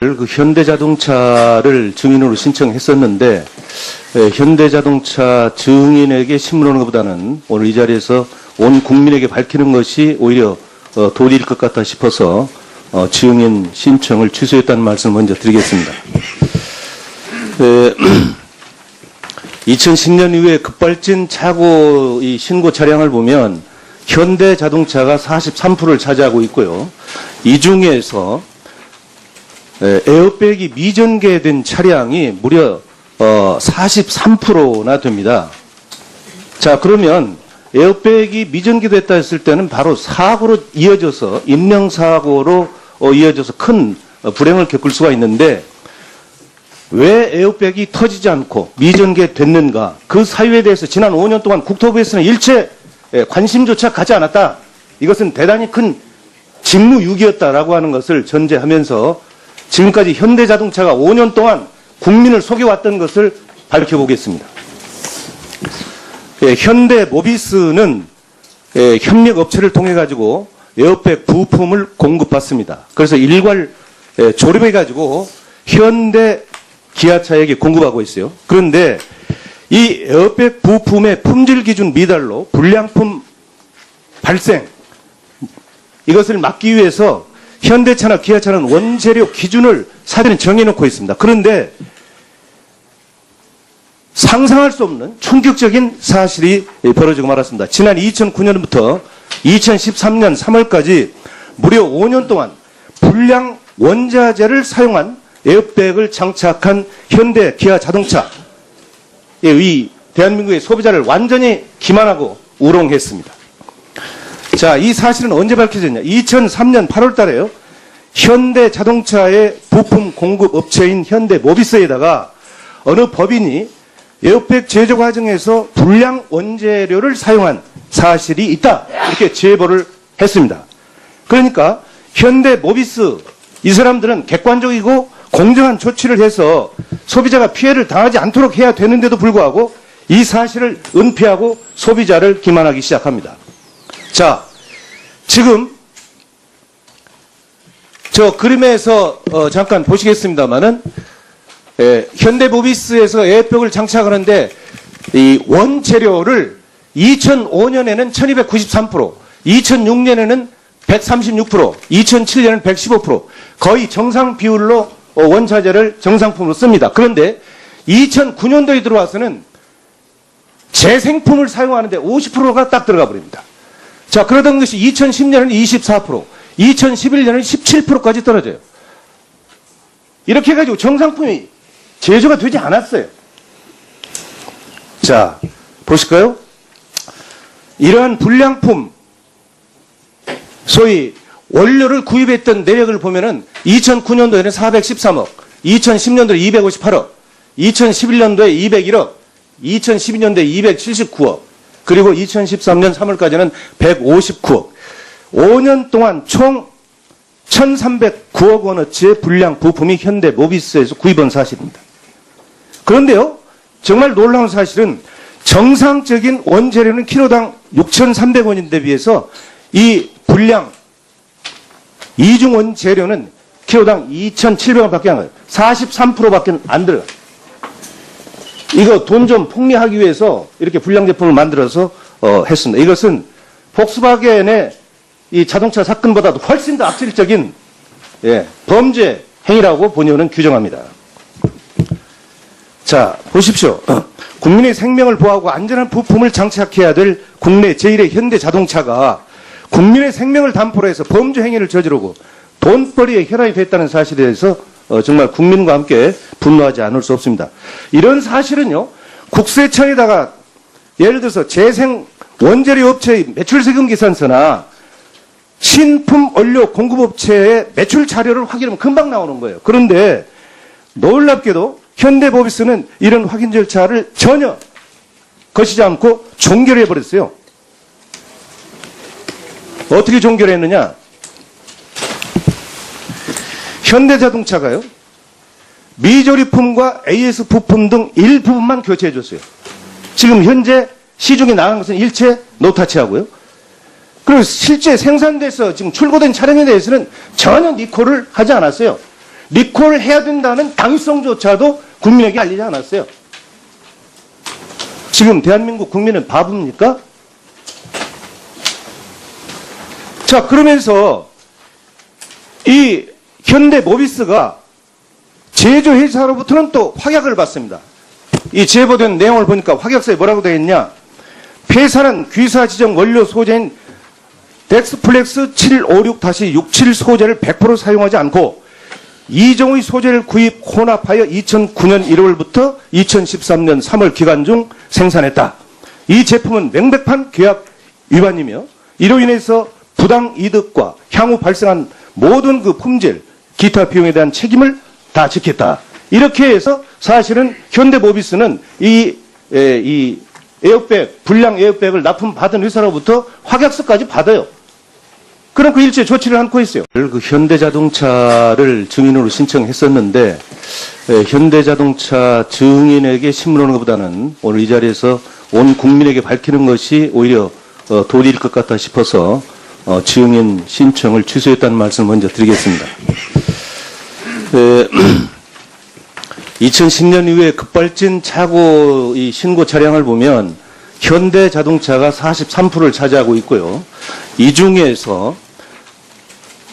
그 현대자동차를 증인으로 신청했었는데 에, 현대자동차 증인에게 신문하는 것보다는 오늘 이 자리에서 온 국민에게 밝히는 것이 오히려 어, 도리일 것 같다 싶어서 어, 증인 신청을 취소했다는 말씀을 먼저 드리겠습니다. 에, 2010년 이후에 급발진 차고 이 신고 차량을 보면 현대자동차가 43%를 차지하고 있고요. 이 중에서 에, 에어백이 미전개된 차량이 무려 어, 43%나 됩니다. 자, 그러면 에어백이 미전개됐다 했을 때는 바로 사고로 이어져서 인명사고로 어, 이어져서 큰 어, 불행을 겪을 수가 있는데 왜 에어백이 터지지 않고 미전개됐는가 그 사유에 대해서 지난 5년 동안 국토부에서는 일체 에, 관심조차 가지 않았다. 이것은 대단히 큰 직무유기였다라고 하는 것을 전제하면서 지금까지 현대자동차가 5년 동안 국민을 속여왔던 것을 밝혀보겠습니다. 예, 현대 모비스는 예, 협력 업체를 통해 가지고 에어백 부품을 공급받습니다. 그래서 일괄 예, 조립해 가지고 현대 기아차에게 공급하고 있어요. 그런데 이 에어백 부품의 품질 기준 미달로 불량품 발생 이것을 막기 위해서 현대차나 기아차는 원재료 기준을 사전에 정해놓고 있습니다. 그런데 상상할 수 없는 충격적인 사실이 벌어지고 말았습니다. 지난 2009년부터 2013년 3월까지 무려 5년 동안 불량 원자재를 사용한 에어백을 장착한 현대 기아 자동차의 이 대한민국의 소비자를 완전히 기만하고 우롱했습니다. 자, 이 사실은 언제 밝혀졌냐? 2003년 8월 달에요. 현대 자동차의 부품 공급 업체인 현대 모비스에다가 어느 법인이 에어백 제조 과정에서 불량 원재료를 사용한 사실이 있다. 이렇게 제보를 했습니다. 그러니까 현대 모비스 이 사람들은 객관적이고 공정한 조치를 해서 소비자가 피해를 당하지 않도록 해야 되는데도 불구하고 이 사실을 은폐하고 소비자를 기만하기 시작합니다. 자, 지금 저 그림에서 어, 잠깐 보시겠습니다만은 예, 현대모비스에서 에어백을 장착하는데 이 원재료를 2005년에는 1293%, 2006년에는 136%, 2007년에는 115% 거의 정상 비율로 어, 원자재를 정상품으로 씁니다. 그런데 2009년도에 들어와서는 재생품을 사용하는데 50%가 딱 들어가 버립니다. 자, 그러던 것이 2010년에는 24%, 2011년에는 17%까지 떨어져요. 이렇게 해가지고 정상품이 제조가 되지 않았어요. 자, 보실까요? 이러한 불량품, 소위 원료를 구입했던 내역을 보면은 2009년도에는 413억, 2010년도에 258억, 2011년도에 201억, 2012년도에 279억, 그리고 2013년 3월까지는 159억. 5년 동안 총 1,309억 원어치의 불량 부품이 현대 모비스에서 구입한 사실입니다. 그런데요, 정말 놀라운 사실은 정상적인 원재료는 키로당 6,300원인데 비해서 이 불량 이중 원재료는 키로당 2,700원밖에 안 가요. 43%밖에 안 들어요. 이거 돈 좀 폭리하기 위해서 이렇게 불량 제품을 만들어서 어, 했습니다. 이것은 폭스바겐의 이 자동차 사건보다도 훨씬 더 악질적인 예, 범죄 행위라고 본의원은 규정합니다. 자, 보십시오. 국민의 생명을 보호하고 안전한 부품을 장착해야 될 국내 제1의 현대 자동차가 국민의 생명을 담보로 해서 범죄 행위를 저지르고 돈벌이에 혈안이 됐다는 사실에 대해서 어, 정말 국민과 함께 분노하지 않을 수 없습니다. 이런 사실은요, 국세청에다가 예를 들어서 재생 원재료 업체의 매출 세금 계산서나 신품 원료 공급업체의 매출 자료를 확인하면 금방 나오는 거예요. 그런데 놀랍게도 현대모비스는 이런 확인 절차를 전혀 거치지 않고 종결해 버렸어요. 어떻게 종결했느냐? 현대자동차가요. 미조리품과 AS 부품 등 일부분만 교체해 줬어요. 지금 현재 시중에 나간 것은 일체 노타치하고요. 그리고 실제 생산돼서 지금 출고된 차량에 대해서는 전혀 니콜을 하지 않았어요. 리콜 해야 된다는 당위성조차도 국민에게 알리지 않았어요. 지금 대한민국 국민은 바보입니까? 자, 그러면서 이 현대 모비스가 제조회사로부터는 또 확약을 받습니다. 이 제보된 내용을 보니까 확약서에 뭐라고 되어 있냐? 폐산한 귀사 지정 원료 소재인 덱스플렉스 756-67 소재를 100% 사용하지 않고 이종의 소재를 구입 혼합하여 2009년 1월부터 2013년 3월 기간 중 생산했다. 이 제품은 명백한 계약 위반이며 이로 인해서 부당 이득과 향후 발생한 모든 그 품질, 기타 비용에 대한 책임을 다 지켰다. 이렇게 해서 사실은 현대모비스는 이, 에, 이 에어백, 불량 에어백을 납품받은 회사로부터 확약서까지 받아요. 그럼 그 일체 조치를 않고 있어요. 그 현대자동차를 증인으로 신청했었는데 에, 현대자동차 증인에게 신문하는 것보다는 오늘 이 자리에서 온 국민에게 밝히는 것이 오히려 어, 도리일 것 같다 싶어서 어, 증인 신청을 취소했다는 말씀을 먼저 드리겠습니다. 에, 2010년 이후에 급발진 차고 이 신고 차량을 보면 현대 자동차가 43%를 차지하고 있고요. 이 중에서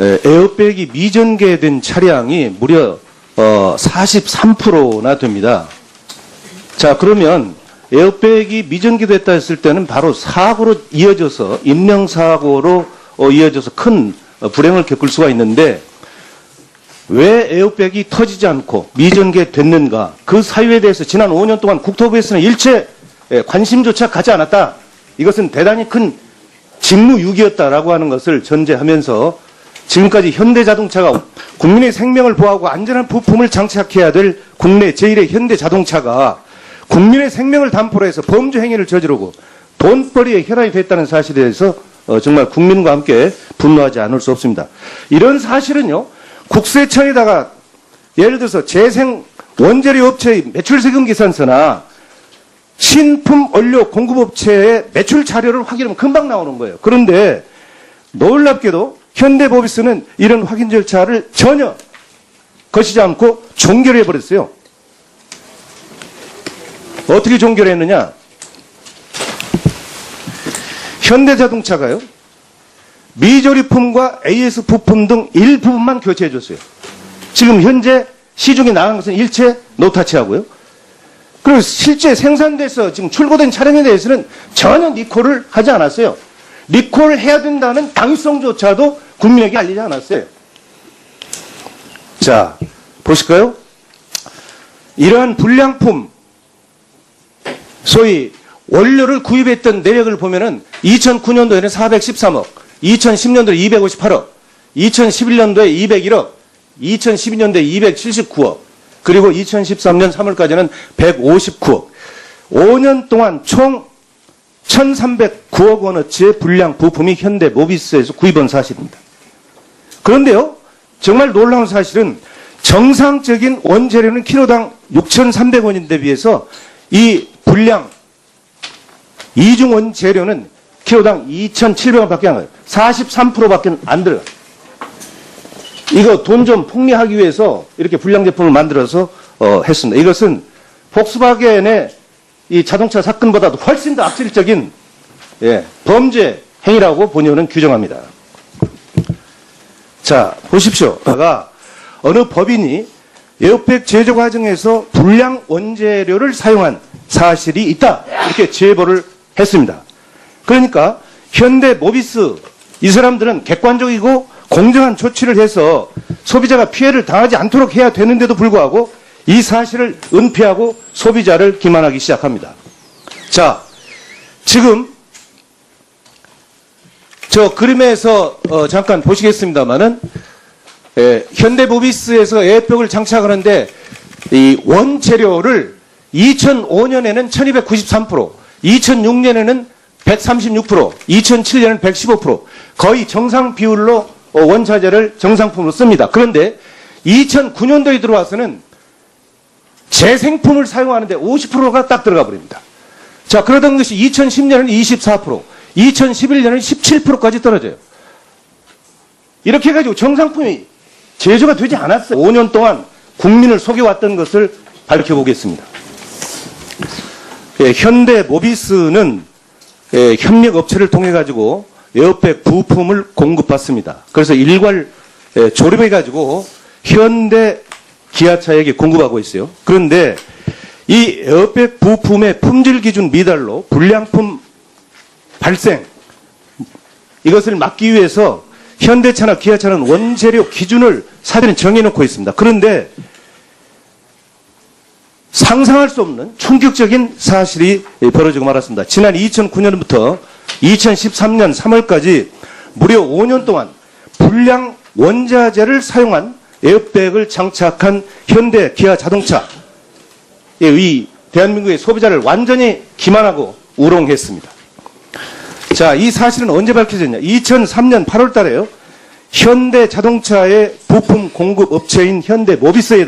에, 에어백이 미전개된 차량이 무려 어, 43%나 됩니다. 자, 그러면 에어백이 미전개됐다 했을 때는 바로 사고로 이어져서 인명사고로 어, 이어져서 큰 어, 불행을 겪을 수가 있는데 왜 에어백이 터지지 않고 미전개됐는가 그 사유에 대해서 지난 5년 동안 국토부에서는 일체 에, 관심조차 가지 않았다. 이것은 대단히 큰 직무유기였다라고 하는 것을 전제하면서 지금까지 현대자동차가 국민의 생명을 보호하고 안전한 부품을 장착해야 될 국내 제1의 현대자동차가 국민의 생명을 담보로 해서 범죄 행위를 저지르고 돈벌이에 혈안이 됐다는 사실에 대해서 어, 정말 국민과 함께 분노하지 않을 수 없습니다. 이런 사실은요, 국세청에다가 예를 들어서 재생 원재료 업체의 매출 세금 계산서나 신품 원료 공급 업체의 매출 자료를 확인하면 금방 나오는 거예요. 그런데 놀랍게도 현대모비스는 이런 확인 절차를 전혀 거치지 않고 종결해 버렸어요. 어떻게 종결했느냐? 현대자동차가요. 미조리품과 AS 부품 등 일부분만 교체해 줬어요. 지금 현재 시중에 나간 것은 일체 노타치하고요. 그리고 실제 생산돼서 지금 출고된 차량에 대해서는 전혀 리콜을 하지 않았어요. 리콜 해야 된다는 당위성조차도 국민에게 알리지 않았어요. 자, 보실까요? 이러한 불량품, 소위 원료를 구입했던 내역을 보면은 2009년도에는 413억, 2010년도에 258억, 2011년도에 201억, 2012년도에 279억, 그리고 2013년 3월까지는 159억. 5년 동안 총 1,309억 원어치의 불량 부품이 현대 모비스에서 구입한 사실입니다. 그런데요, 정말 놀라운 사실은 정상적인 원재료는 키로당 6,300원인데 비해서 이 불량 이중 원재료는 키로당 2,700원 밖에 안 가요. 43%밖에 안 들어가요. 이거 돈 좀 폭리하기 위해서 이렇게 불량 제품을 만들어서 어, 했습니다. 이것은 폭스바겐의 이 자동차 사건보다도 훨씬 더 악질적인 예, 범죄 행위라고 본의원은 규정합니다. 자, 보십시오. 가 어느 법인이 에어백 제조 과정에서 불량 원재료를 사용한 사실이 있다. 이렇게 제보를 했습니다. 그러니까 현대 모비스 이 사람들은 객관적이고 공정한 조치를 해서 소비자가 피해를 당하지 않도록 해야 되는데도 불구하고 이 사실을 은폐하고 소비자를 기만하기 시작합니다. 자, 지금 저 그림에서 어, 잠깐 보시겠습니다만은 예, 현대모비스에서 에어백을 장착하는데 이 원재료를 2005년에는 1293%, 2006년에는 136%, 2007년에는 115%, 거의 정상 비율로 어, 원자재를 정상품으로 씁니다. 그런데 2009년도에 들어와서는 재생품을 사용하는데 50%가 딱 들어가 버립니다. 자, 그러던 것이 2010년에는 24%, 2011년에는 17%까지 떨어져요. 이렇게 해가지고 정상품이 제조가 되지 않았어요. 5년 동안 국민을 속여왔던 것을 밝혀보겠습니다. 예, 현대 모비스는 예, 협력 업체를 통해 가지고 에어백 부품을 공급받습니다. 그래서 일괄 예, 조립해 가지고 현대 기아차에게 공급하고 있어요. 그런데 이 에어백 부품의 품질 기준 미달로 불량품 발생 이것을 막기 위해서 현대차나 기아차는 원재료 기준을 사전에 정해놓고 있습니다. 그런데 상상할 수 없는 충격적인 사실이 벌어지고 말았습니다. 지난 2009년부터 2013년 3월까지 무려 5년 동안 불량 원자재를 사용한 에어백을 장착한 현대 기아 자동차에 의 대한민국의 소비자를 완전히 기만하고 우롱했습니다. 자, 이 사실은 언제 밝혀졌냐? 2003년 8월 달에요. 현대 자동차의 부품 공급 업체인 현대 모비스에다